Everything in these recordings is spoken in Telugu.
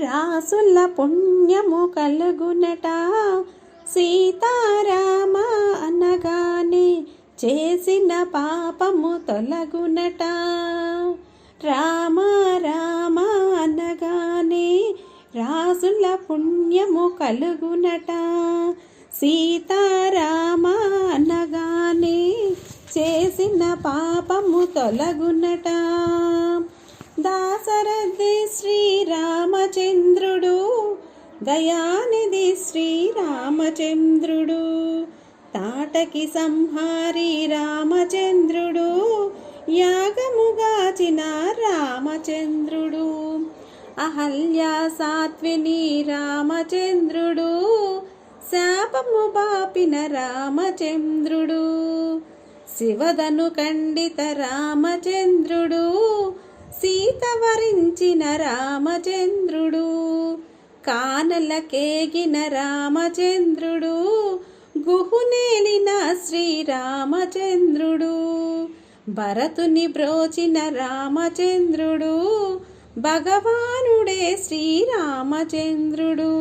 రాసుల పుణ్యము కలుగునట. సీతారామ అనగానే చేసిన పాపము తొలగునట. రామ రామ అనగానే రాసుల పుణ్యము కలుగునట. సీతారామ అనగానే చేసిన పాపము తొలగునట. దాసరథి శ్రీరామచంద్రుడు దయానిధి శ్రీరామచంద్రుడు తాటకి సంహారి రామచంద్రుడు యాగముగాచిన రామచంద్రుడు అహల్యా సాత్విని రామచంద్రుడు శాపము బాపిన రామచంద్రుడు శివదను ఖండిత రామచంద్రుడు సీత వరించిన రామచంద్రుడు కానలకేగిన రామచంద్రుడు గుహునేలిన శ్రీరామచంద్రుడు భరతుని బ్రోచిన రామచంద్రుడు భగవానుడే శ్రీరామచంద్రుడు.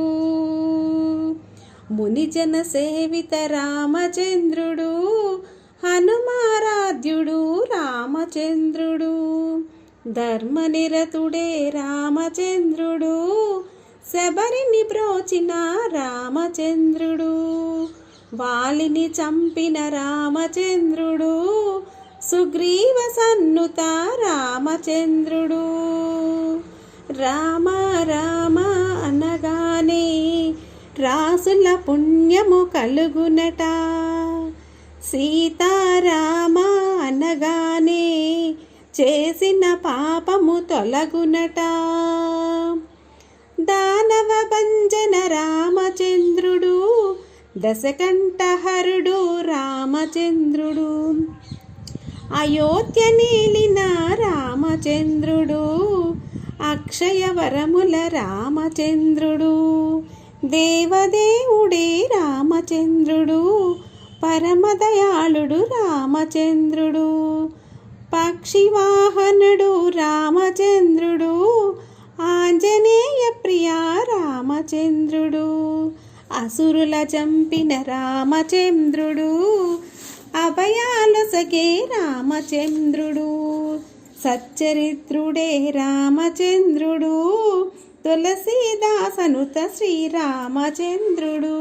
మునిజన సేవిత రామచంద్రుడు హనుమారాధ్యుడు రామచంద్రుడు. ధర్మనిరతుడే రామచంద్రుడు శబరిని బ్రోచిన రామచంద్రుడు వాలిని చంపిన రామచంద్రుడు సుగ్రీవ సన్నుత రామచంద్రుడు. రామ రామ అనగానే రాసుల పుణ్యము కలుగునట. సీతారామ అనగానే చేసిన పాపము తొలగునట. దానవ భంజన రామచంద్రుడు దశకంఠహరుడు రామచంద్రుడు. అయోధ్య నీలిన రామచంద్రుడు అక్షయవరముల రామచంద్రుడు. దేవదేవుడే రామచంద్రుడు పరమదయాళుడు రామచంద్రుడు. పక్షివాహనుడు రామచంద్రుడు ఆంజనేయ ప్రియా రామచంద్రుడు అసురుల చంపిన రామచంద్రుడు అభయాలసగే రామచంద్రుడు సచ్చరిత్రుడే రామచంద్రుడు తులసీదాసనుత శ్రీరామచంద్రుడు